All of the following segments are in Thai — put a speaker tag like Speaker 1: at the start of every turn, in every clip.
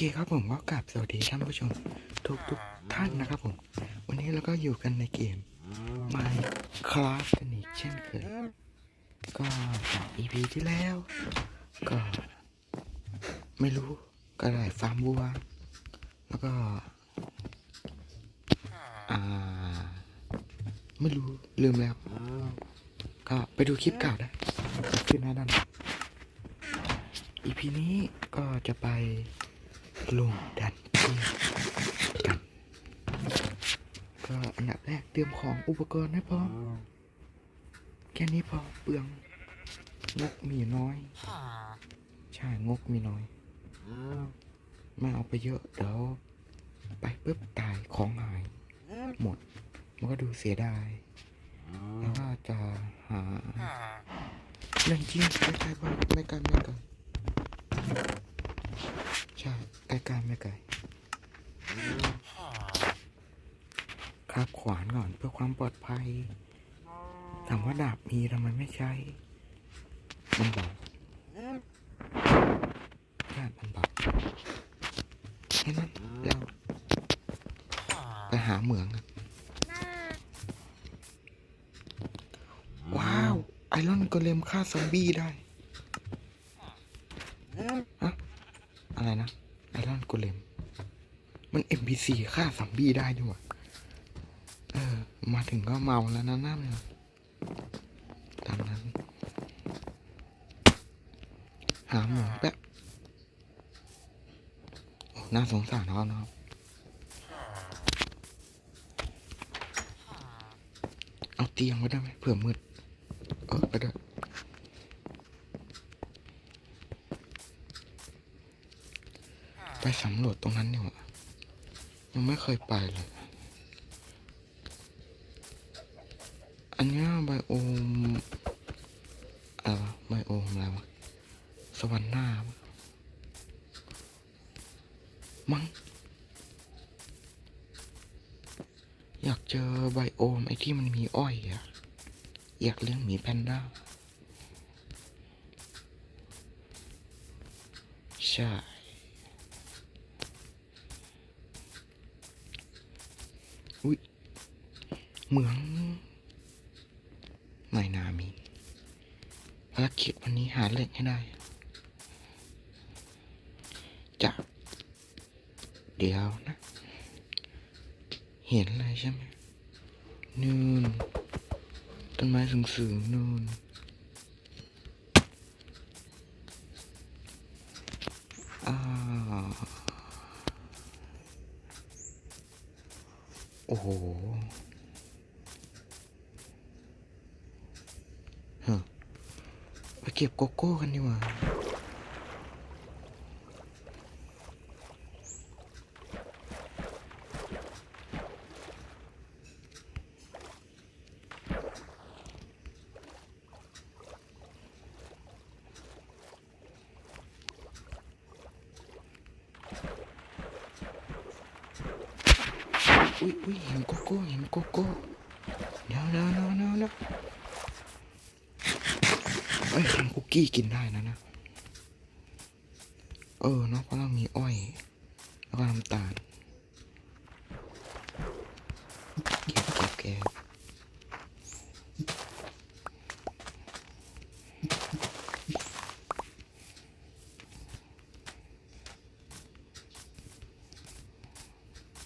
Speaker 1: คครับผมก็กราบสวัสดีท่านผู้ชมทุกทุกท่านนะครับผม วันนี้เราก็อยู่กันในเกม Minecraft กันอีกเช่นเคย ก็จาก EP ที่แล้ว ก็ ไม่รู้ก็ได้ฟาร์มวัว แล้วก็ อ่า ไม่รู้ลืมแล้ว ก็ไปดูคลิปเก่าได้ขึ้นหน้าด้าน EP นี้ก็จะไป ลงดันเจียนกันก็อันดับแรกเตรียมของอุปกรณ์ให้พร้อมแค่นี้พอเปลืองงกมีน้อย ใช่งกมีน้อยไม่เอาไปเยอะเดี๋ยวไปปุ๊บตายของหาย หมด มันก็ดูเสียดายแล้วก็จะหาเรื่องจริงไม่ไกลบ้านไม่ไกลไม่ไกล ใช่ใกล้ๆไม่ไกลครับขวานก่อนเพื่อความปลอดภัยถามว่าดาบมีทำไมไม่ใช้มันเบาใช่มันเบาแค่นั้นแล้วไปหาเหมืองกันว้าว ไอรอนโกเลมฆ่าซอมบี้ได้อะ อะไรนะไอรอนโกเลมมัน NPC ฆ่าซอมบี้ได้ด้วยเออ มาถึงก็เมาแล้วนะนั่นน่ะตามนั้น หาหมอแป๊บโอ้น่าสงสารเขานะครับเอาเตียงไว้ได้ไหมเผื่อมืด เออไปเด้อไปสำรวจตรงนั้นดีกว่า ยไม่เคยไปเลย อันนี้ยไบโอมอะไรวะไบโอมอะไรวะ สวรรค์หน้า มั้ง อยากเจอไบโอม ไอ้ที่มันมีอ้อยอะอยากเลี้ยงหมีแพนด้า ใช่ อุ้ย เหมืองไม่นามีภารกิจวันนี้หาเหล็กให้ได้จะเดี๋ยวนะ เห็นอะไรใช่ไหมนู่นต้นไม้สูงๆนู่นอ่าโอ้โหฮะไป เก็บโกโก้กันดีกว่า อุ้ยอุ้ยเห็นโกโก้เห็นโกโก้เดี๋ยวเดี๋ยวเดี๋ยวเดี๋ยวเดี๋ยวเอ้ยทำคุกกี้กินได้นะนะ เออเนาะเพราะเรามีอ้อย แล้วก็น้ำตาล เก็บเก็บเก็บ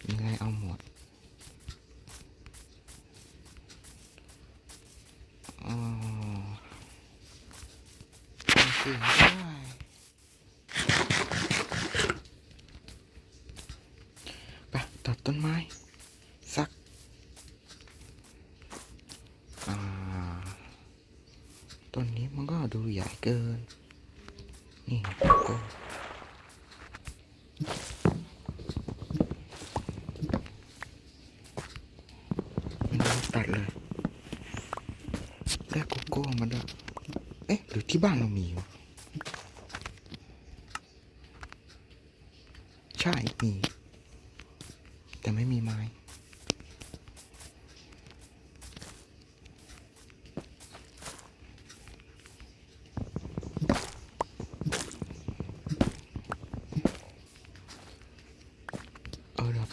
Speaker 1: ยังไงเอาหมด อ๋อโอเคได้ไปตัดต้นไม้ สัก อ่า ต้นนี้มันก็ดูใหญ่เกิ น นี่ก็มันดูตัดเลยแลกโกโก้มาด้วย เอ๊ะ หรือที่บ้านเรามีวะใช่ มี แต่ไม่มีไม้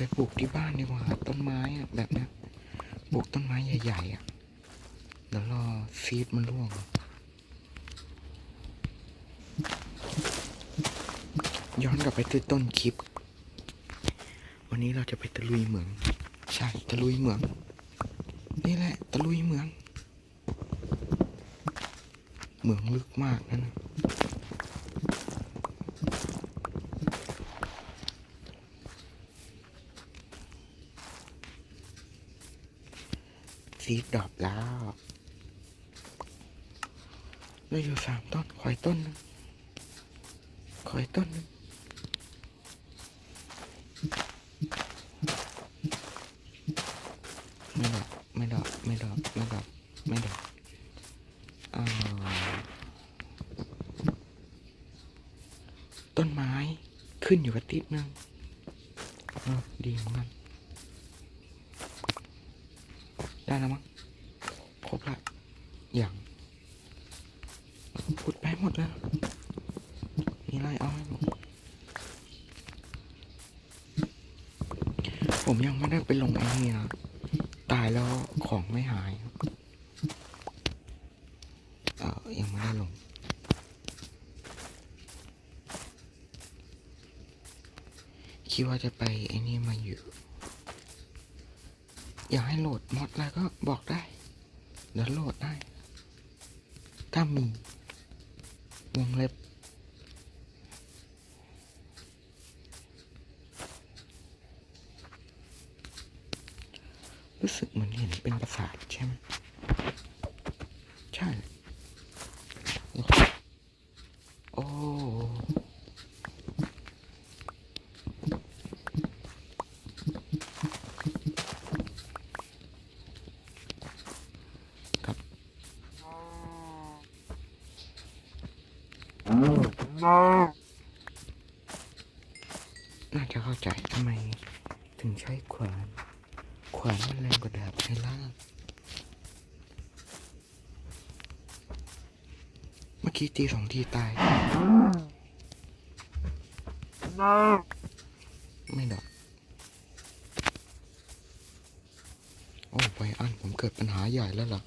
Speaker 1: ไปปลูกที่บ้านดีกว่า ต้นไม้อะแบบเนี้ยปลูกต้นไม้ใหญ่ๆอะเดี๋ยวรอซีดมันร่วง ย้ อนกลับไปที่ต้นคลิป วันนี้เราจะไปตะลุยเหมือง ใช่ตะลุยเหมือง นี่แหละตะลุยเหมือง เหมืองลึกมากนั่นะซีดดอกแล้วเราอยู่สามต้นขอยต้นนึงขอยต้นนึงไม่ดอกไม่ดอกไม่ดอกไม่ดอกไม่ดอกอ่า ต้นไม้ขึ้นอยู่กับติดนึงเอดีเหมือนกัน ได้แล้วมั้ง ครบละ อย่างขุดไปหมดแล้ว มีอะไรเอาให้หมดผมยังไม่ได้ไปลงไอ้นี่นะตายแล้วของไม่หายครับเออยังไม่ได้ลง คิดว่าจะไปไอ้นี่มาอยู่ อยากให้โหลดมอดอะไรก็บอกได้ เดี๋ยวโหลดได้ ถ้ามีวงเล็บรู้สึกเหมือนเห็นเป็นประสาทใช่ไหมใช่โอ้ครับน่าจะเข้าใจทำไม ถึงใช้ขวาน ขวานมันแรงกว่าดาบให้ล่าก เมื่อกี้ตีสองทีตาย ไม่ดอกโอ้ไวอันผมเกิดปัญหาใหญ่แล้วล่ะ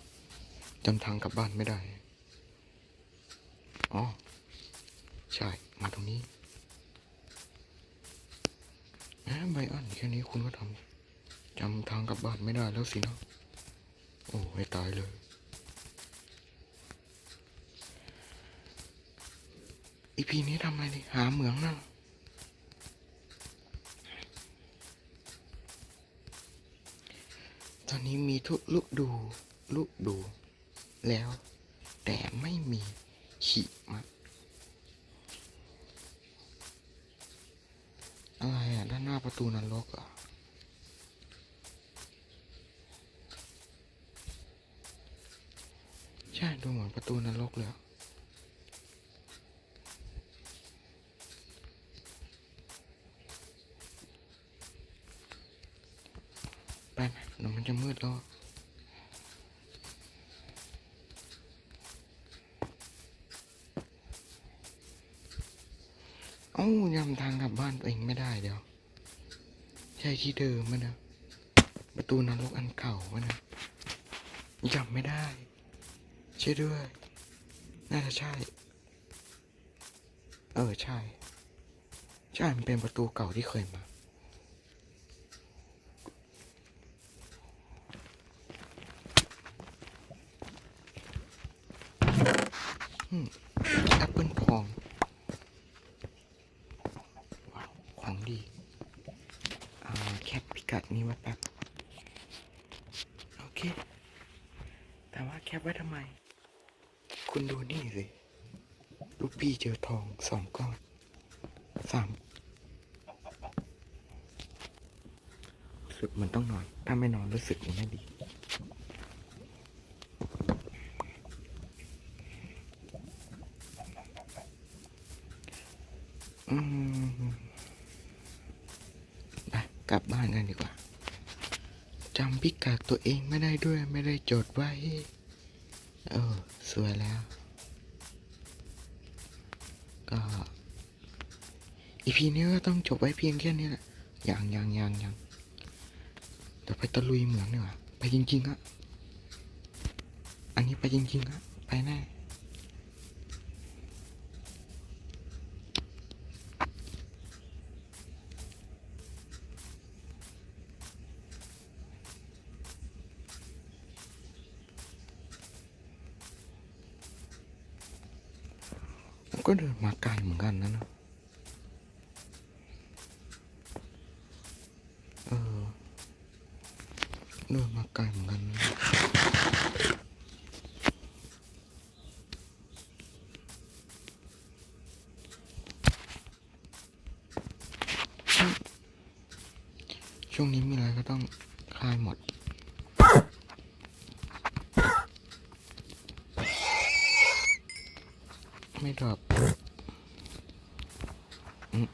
Speaker 1: จำทางกลับบ้านไม่ได้ อ๋อ ใช่ มาตรงนี้แหมไบอันแค่นี้คุณก็ทำจำทางกลับบ้านไม่ได้แล้วสินะ โอ้ให้ตายเลย อีพีนี้ทำอะไรดิหาเหมืองนั่นตอนนี้มีทุกลูกดูลูกดู แล้ว แต่ไม่มีหิมะอะไรอะด้านหน้าประตูนรกเหรอะใช่ดูเหมือนประตูนรกเลยอะไปไหมเดี๋ยวมัน จะมืดแล้วอะเอ้ายำทางกลับบ้านตัวเองไม่ได้เดี๋ยว ใช่ที่เดิมมั้ยนะ ประตูนรกอันเก่าวะนะจำไม่ได้ใช่ด้วย น่าจะใช่ เออใช่ ใช่ มันเป็นประตูเก่าที่เคยมา อืมแอปเปิลทอง ว้าว ของดี อ่า แคปพิกัดนี้ไว้แป๊บ โอเค แต่ว่าแคปไว้ทำไม คุณดูนี่สิ ลูกพี่เจอทองสองก้อนสามรู้สึกมันต้องนอน ถ้าไม่นอนรู้สึกมันไม่ดี อืมไป กลับบ้านกันดีกว่าจำพิกัดตัวเองไม่ได้ด้วยไม่ได้จดไว้เออสวยแล้ว ก็อีพีนี้ก็ต้องจบไว้เพียงแค่นี้แหละยังยังยังยังเดี๋ยวไปตะลุยเหมืองดีกว่าไปจริงๆอะอันนี้ไปจริงๆอะไปแน่ ก็เดินมาไกลเหมือนกันนะเนะเออ เดินมาไกลเหมือนกันนะช่วงนี้มีอะไรก็ต้องคลายหมด ไม่ดรอปอืม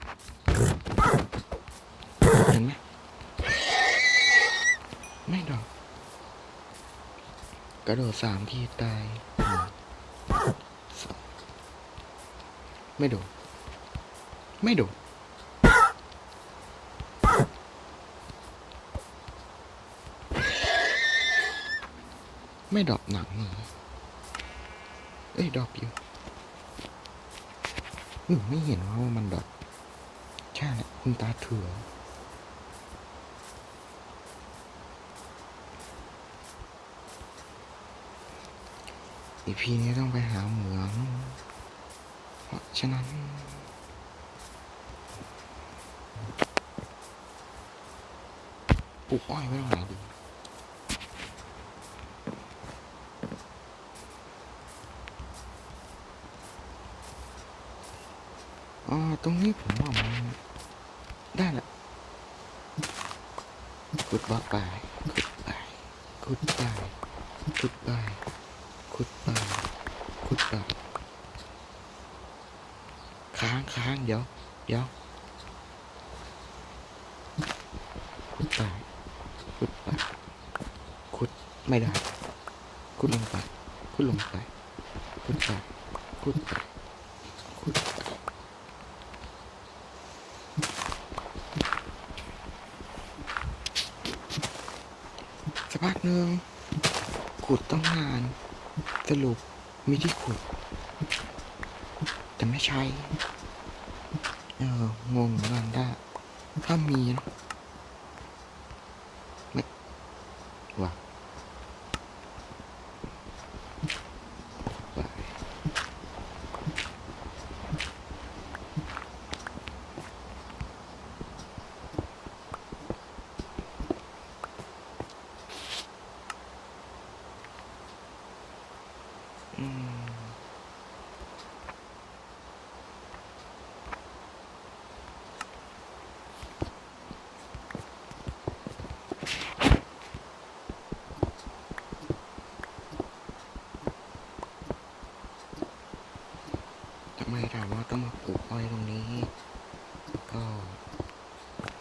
Speaker 1: เห็นไหมไม่ดรอป กระโดดสามทีตายสองไม่โดด ไม่โดด ไม่ดรอปหนังเหรอเอ้ยดรอปอยู่หนูไม่เห็นว่ามันแบบใช่แหละคุณตาเถื่อ อีพีนี้ต้องไปหาเหมือง เพราะฉะนั้น ปลูกอ้อยไว้ตรงไหนดีอ๋อตรงนี้ผมว่ามันได้ละขุดบ่อไปขุดไปขุดไปขุดไป ขุดไปขุดไปค้างค้างเดี๋ยวเดี๋ยวขุดไปขุดไปขุดไม่ได้ขุดลงไปขุดลงไปขุดไปขุดไปขุดไปสักพักหนึ่งขุดต้องนาน สรุปมีที่ขุด แต่ไม่ใช่ เอองงเหมือนกันได้ถ้ามีนะไม่ว่ะว่ะอืม ทำไมถามว่าต้องมาปลูกอ้อยตรงนี้ ก็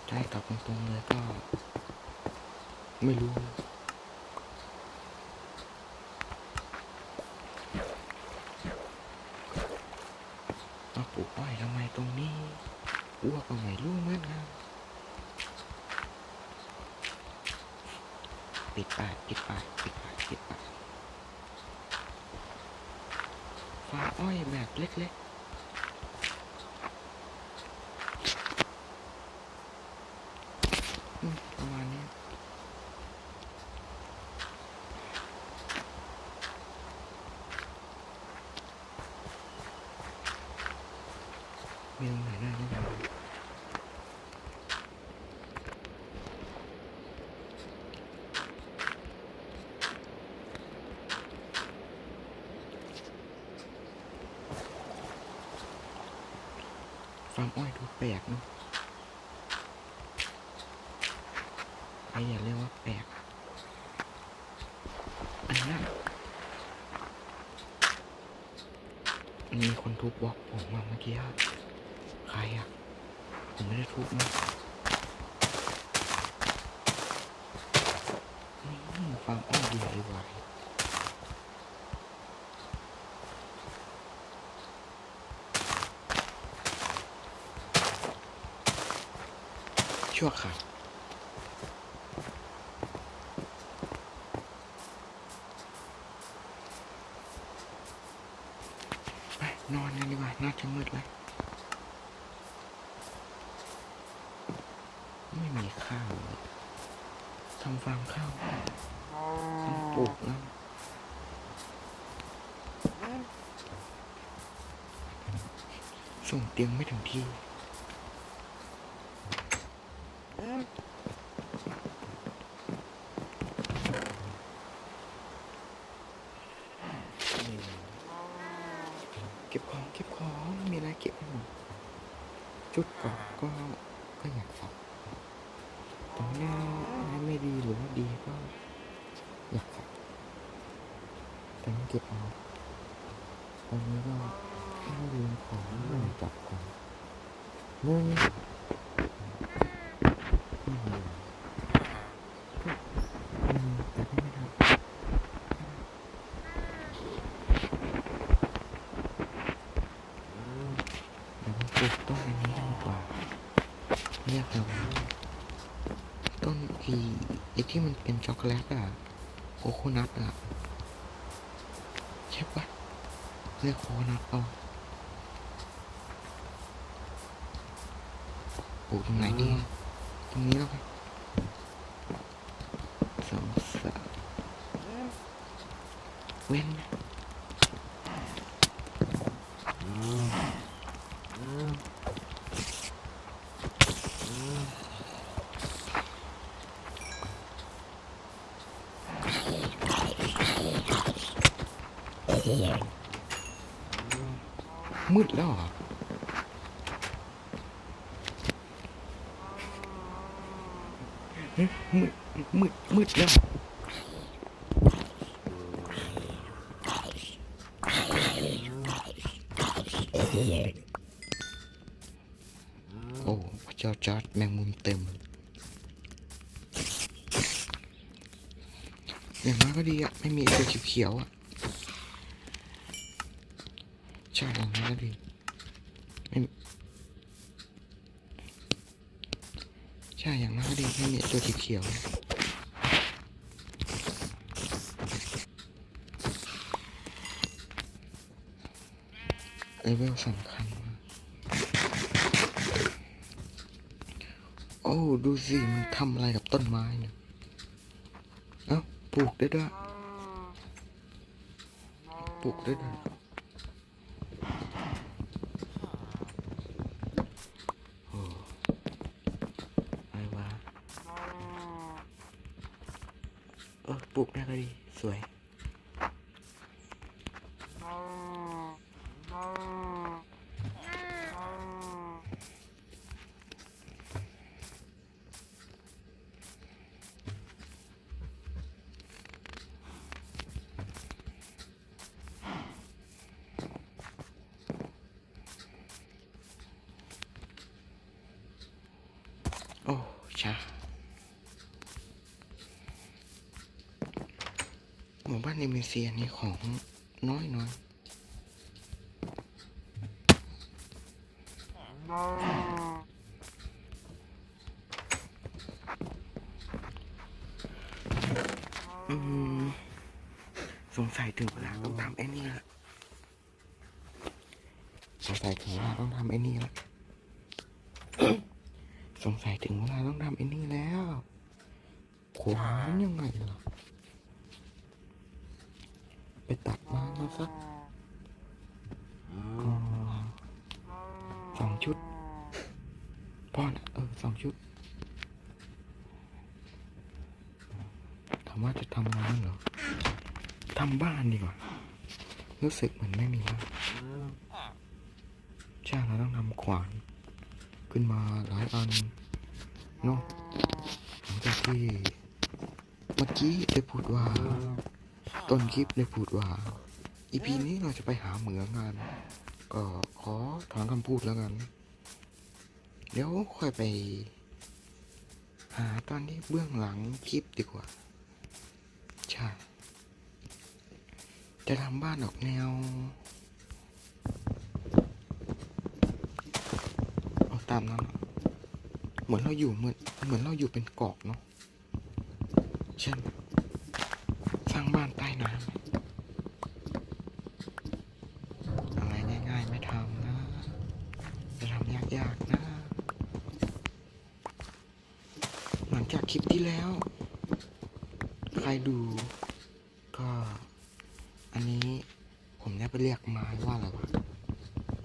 Speaker 1: ใช่ตอบตรงๆเลยก็ ไม่รู้ มาปลูกอ้อยทำไมตรงนี้อ้วกก็ไม่รู้เหมือนกันปิดปากปิดปากปิดปากปิดปากฟาอ้อยแบบเล็กๆอืมประมาณนี้ มีตรงไหนได้ไหม ฟามอ้อยดูแปลกเนอะไอ้อย่าเรียกว่าแปลก อันนี้มีคนทุบบล็อกผมมาเมื่อกี้ใครอะ ผมไม่ได้ทุบนะนี่ฟาร์มอ้อยดีดีกว่า ชชั่วข่าวไปนอนกันดีกว่า น่าจะมืดแล้ว ไม่มีข้าวเลยทำฟาร์มข้าวต้องปลูกแล้วส่งเตียงไม่ถึงที่ เก็บของเก็บของมีอะไรเก็บให้หมดจุดเกาะก็ก็อยากสักตรงหน้าไม่ดีหรือว่าดีก็อยากสับแต่ต้องเก็บเอาตอนนี้ก็ต้องลืมของหนึ่งจับก่อนหนึ่งไม่มีอืมแต่ก็ไม่ทำ เดี๋ยวมาปลูกต้นอันนี้กันดีกว่า เรียกเราต้นอีไอที่มันเป็นช็อกโกแลตอะโคโคนัทอะใช่ปะเรียกโคโคนัทเอาปลูกตรงไหนดีอะตรงนี้แล้วกับองสามเว้นนะ มืดแล้วเหรอเอ๊ะ มืดมืดมืดแล้วโอ้พระเจ้าจอร์ดแมงมุมเต็มอย่างน้อยก็ดีอะไม่มีตัวเขียวๆอะใช่อย่างนั้นก็ดีไม่ใช่อย่างนั้นก็ดีไม่มีตัวสีเขียวเลเวลสำคัญมากโอ้ดูสิมันทำอะไรกับต้นไม้เนี่ยเอ้าปลูกได้ด้วยปลูกได้ด้วย โอ้อะไรวะเออ ปลูกได้ก็ดี สวยโอ้ มู่บ้านนิมิเซียนี่ของน้อยน้อยอืมสงสัยถึงเวลาต้องทำไอ้นี่ละสงสัยถึงเวลาต้องทำไอ้นี่ละ สงสัยถึงเวลาต้องทำไอ้นี่แล้วขวานยังไงล่ะ ไปตัดมามาสักอ๋อ สองชุดพ่อนะเออสองชุด ถามว่าจะทำร้านเหรอทำบ้านดีกว่า รู้สึกเหมือนไม่มีบ้านใช่เราต้องทำขวาน ขึ้นมาหลายอันเนาะหลังจากที่เมื่อกี้ได้พูดว่า ต้นคลิปได้พูดว่าอีพีนี้เราจะไปหาเหมืองงาน ก็ ขอถอนคำพูดแล้วกัน เดี๋ยวค่อยไป หาตอนที่เบื้องหลังคลิปดีกว่า ใช่ จะทำบ้านออกแนว เอาตามนั้นเหมือนเราอยู่เหมือนเหมือนเราอยู่เป็นเกาะเนาะ เช่น สร้างบ้านใต้น้ำอะไรง่ายๆไม่ทำนะจะทำยากๆนะ หลังจากคลิป ที่แล้ว ใครดู ก็ อันนี้ผมเนี่ยไปเรียกไม้ว่าอะไรวะ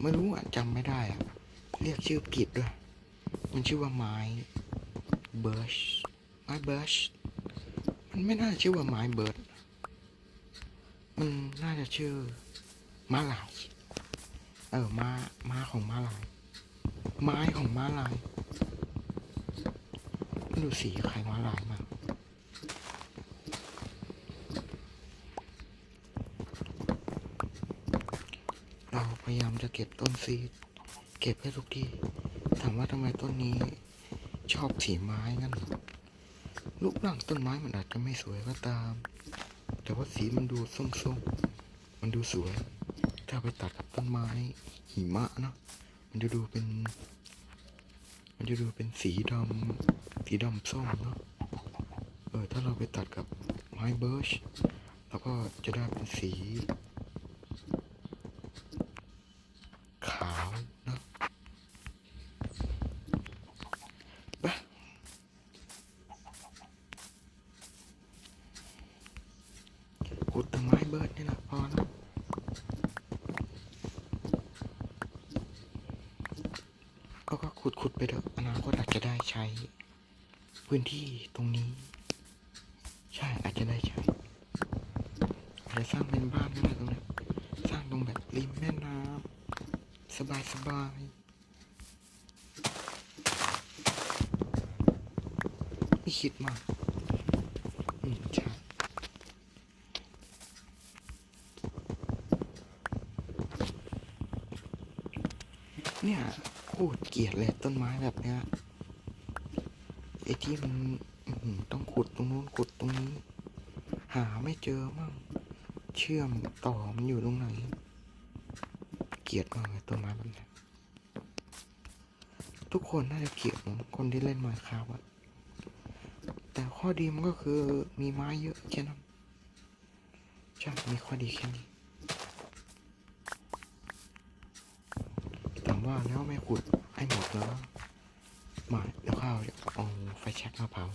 Speaker 1: ไม่รู้อะจำไม่ได้อะ เรียกชื่อผิดด้วย มันชื่อว่าไม้เบิร์ชไม้เบิร์ชมันไม่น่าชื่อว่าไม้เบิร์ชมันน่าจะชื่อม้าลาย เออม้าม้าของม้าลาย ไม้ของม้าลาย ดูสีใครม้าลายมากเราพยายามจะเก็บต้นซีดเก็บให้ทุกที่ ถามว่าทำไมต้นนี้ชอบสีไม้งั้นเหรอรูปร่างต้นไม้มันอาจจะไม่สวยก็ตาม แต่ว่าสีมันดูส้มๆ มันดูสวย ถ้าไปตัดกับต้นไม้หิมะเนอะมันจะดูเป็น มันจะดูเป็นสีดำ สีดำส้มเนาะเออถ้าเราไปตัดกับไม้เบิร์ชเราก็จะได้เป็นสี ขาวเนะไปขุดต้นไม้เบิร์ดนี่แหละพอแล้วก็ก็ขุดขุดไปเถอะอนาคตอาจจะได้ใช้ พื้นที่ตรงนี้ ใช่อาจจะได้ใช้อาจจะสร้างเป็นบ้านก็ได้ตรงนี้สร้างตรงแบบริมแม่น้ำสบายสบายไม่คิดมากอืมใช่เนี่ยโคตรเกลียดเลยต้นไม้แบบเนี้ย ไอ้ที่มันต้องขุดตรงนู้นขุดตรงนี้ หาไม่เจอมั่งเชื่อมต่อมันอยู่ตรงไหน เกลียดมากเลยต้นไม้แบบนี้ทุกคนน่าจะเกลียดผมคนที่เล่นมค์ครับอะแต่ข้อดีมันก็คือมีไม้เยอะแค่นั้นใช่มีข้อดีแค่นี้ถามว่าแล้วไม่ขุดให้หมดแล้วไม่แล้วข้าวจะเอา ไฟแช็กมาเผา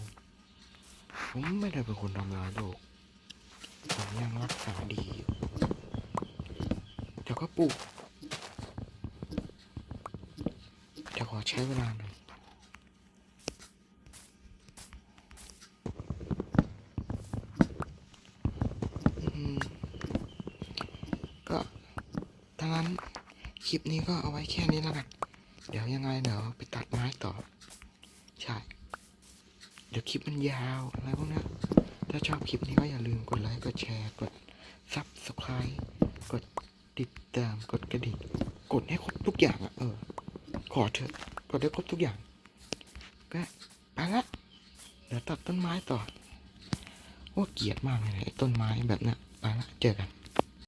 Speaker 1: ผมไม่ได้เป็นคนทำลายโลก ผมยังรักษาดีอยู่เดี๋ยวก็ปลูกเดี๋ยวขอใช้เวลาหน่อยก็ถ้างั้นคลิปนี้ก็เอาไว้แค่นี้แล้วกัน เดี๋ยวยังไงเดี๋ยวไปตัดไม้ต่อ ใช่ ดี๋ยวคลิปมันยาวอะไรพวกนี้ถ้าชอบคลิปนี้ก็อย่าลืมกดไลค์กดแชร์กดซับสไคร b e กดติดตามกดกระดิ่งกดให้ครบทุกอย่างอะเออ ขอเถอะกดให้ครบทุกอย่าง ก็ไปละเดี๋ยวตัดต้นไม้ต่อว่าเกลียดมากเลย